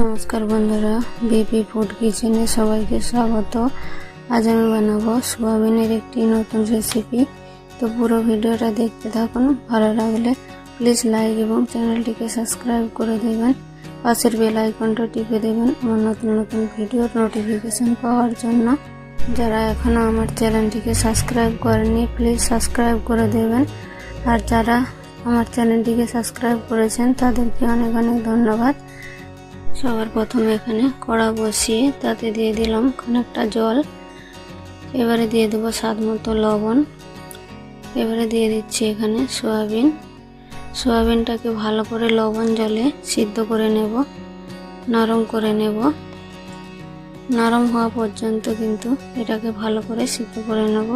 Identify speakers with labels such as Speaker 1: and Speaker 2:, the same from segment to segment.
Speaker 1: নমস্কার বন্ধুরা, BP food কিচেনে সবাইকে স্বাগত। আজ আমি বানাবো সোয়াবিনের একটি নতুন রেসিপি তো পুরো ভিডিওটা দেখতে থাকুন, ভালো লাগলে প্লিজ লাইক এবং চ্যানেলটিকে সাবস্ক্রাইব করে দেবেন। পাশের বেল আইকনটা টিপে দেবেন আমার নতুন নতুন ভিডিওর নোটিফিকেশন পাওয়ার জন্য। যারা এখনও আমার চ্যানেলটিকে সাবস্ক্রাইব করেনি প্লিজ সাবস্ক্রাইব করে দেবেন। আর যারা আমার চ্যানেলটিকে সাবস্ক্রাইব করেছেন, তাদেরকে অনেক অনেক ধন্যবাদ। সবার প্রথমে এখানে কড়া বসিয়ে তাতে দিয়ে দিলাম খানিকটা জল। এবারে দিয়ে দেবো স্বাদ মতো লবণ। এবারে দিয়ে দিচ্ছি এখানে সয়াবিন। সয়াবিনটাকে ভালো করে লবণ জলে সিদ্ধ করে নেব, নরম করে নেব। নরম হওয়া পর্যন্ত কিন্তু এটাকে ভালো করে সিদ্ধ করে নেব।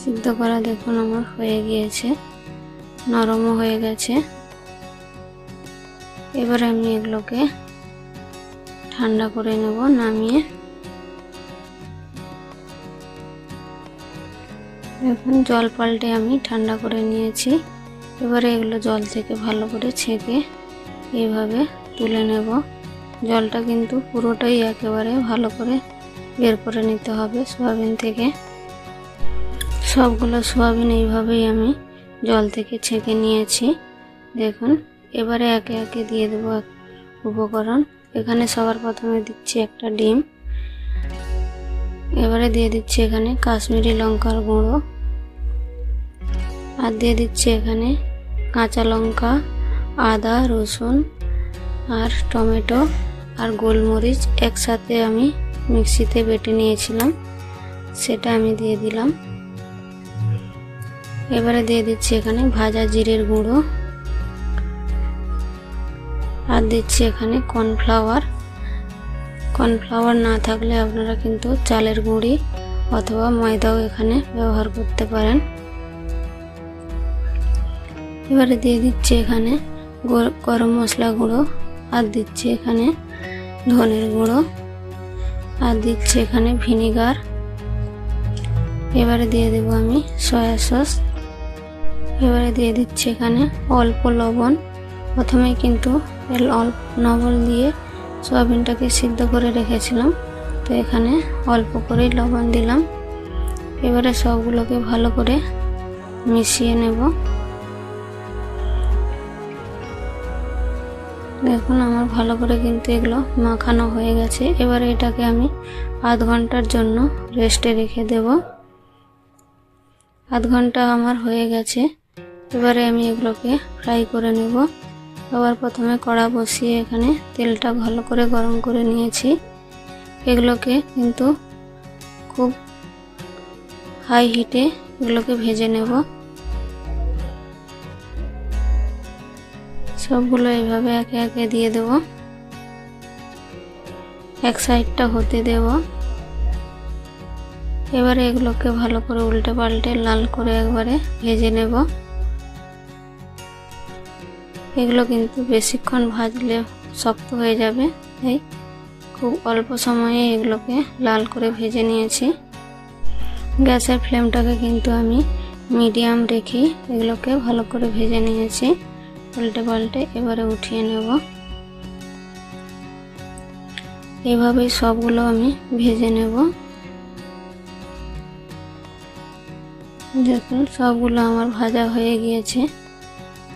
Speaker 1: সিদ্ধ করা দেখুন আমার হয়ে গিয়েছে, নরমও হয়ে গেছে। এবার আমি এগুলোকে ঠান্ডা করে নেব, নামিয়ে। এখন জল পাল্টে আমি ঠান্ডা করে নিয়েছি। এবারে এগুলো জল থেকে ভালো করে ছেঁকে এইভাবে তুলে নেব। জলটা কিন্তু পুরোটাই একেবারে ভালো করে বের করে নিতে হবে সোয়াবিন থেকে। সবগুলো সোয়াবিন এইভাবেই আমি জল থেকে ছেঁকে নিয়েছি। দেখুন এবারে একে একে দিয়ে দেবো উপকরণ। এখানে সবার প্রথমে দিচ্ছি একটা ডিম। এবারে দিয়ে দিচ্ছি এখানে কাশ্মীরি লঙ্কার গুঁড়ো। আর দিয়ে দিচ্ছি এখানে কাঁচা লঙ্কা, আদা, রসুন আর টমেটো আর গোলমরিচ একসাথে আমি মিক্সিতে বেটে নিয়েছিলাম। সেটা আমি দিয়ে দিলাম। এবারে দিয়ে দিচ্ছি এখানে ভাজা জিরের গুঁড়ো। আর দিচ্ছি এখানে কর্নফ্লাওয়ার। কর্নফ্লাওয়ার না থাকলে আপনারা কিন্তু চালের গুঁড়ি অথবা ময়দাও এখানে ব্যবহার করতে পারেন। এবারে দিয়ে দিচ্ছি এখানে গরম মশলা গুঁড়ো আর দিচ্ছি এখানে ধনের গুঁড়ো আর দিচ্ছি এখানে ভিনিগার। এবারে দিয়ে দেবো আমি সয়া সস। এবারে দিয়ে দিচ্ছি এখানে অল্প লবণ। প্রথমে কিন্তু অল্প লবণ দিয়ে সয়াবিনটাকে সিদ্ধ করে রেখেছিলাম। তো এখানে অল্প করেই লবণ দিলাম। এবারে সবগুলোকে ভালো করে মিশিয়ে নেব। দেখুন আমার ভালো করে কিন্তু এগুলো মাখানো হয়ে গেছে। এবারে এটাকে আমি আধ ঘণ্টার জন্য রেস্টে রেখে দেব। আধ ঘণ্টা আমার হয়ে গেছে। এবারে আমি এগুলোকে ফ্রাই করে নেব। সবার প্রথমে কড়া বসিয়ে এখানে তেলটা ভালো করে গরম করে নিয়েছি। এগুলোকে কিন্তু খুব হাই হিটে এগুলোকে ভেজে নেব। সবগুলো এইভাবে একে একে দিয়ে দেব। এক সাইডটা হতে দেব। এবারে এগুলোকে ভালো করে উল্টে পাল্টে লাল করে একবারে ভেজে নেব। এগুলো কিন্তু বেশিক্ষণ ভাজলে শক্ত হয়ে যাবে। তাই খুব অল্প সময়ে এগুলোকে লাল করে ভেজে নিয়েছি। গ্যাসের ফ্লেমটাকে কিন্তু আমি মিডিয়াম রেখে এগুলোকে ভালো করে ভেজে নিয়েছি। পাল্টে পাল্টে এবারে উঠিয়ে নেব। এভাবেই সবগুলো আমি ভেজে নেব। দেখুন, সবগুলো আমার ভাজা হয়ে গিয়েছে।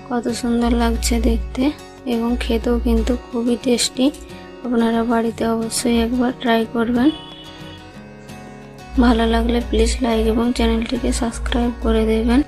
Speaker 1: কত সুন্দর লাগছে দেখতে এবং খেতেও কিন্তু খুবই টেস্টি। আপনারা বাড়িতে অবশ্যই একবার ট্রাই করবেন। ভালো লাগলে প্লিজ লাইক এবং চ্যানেলটিকে সাবস্ক্রাইব করে দেবেন।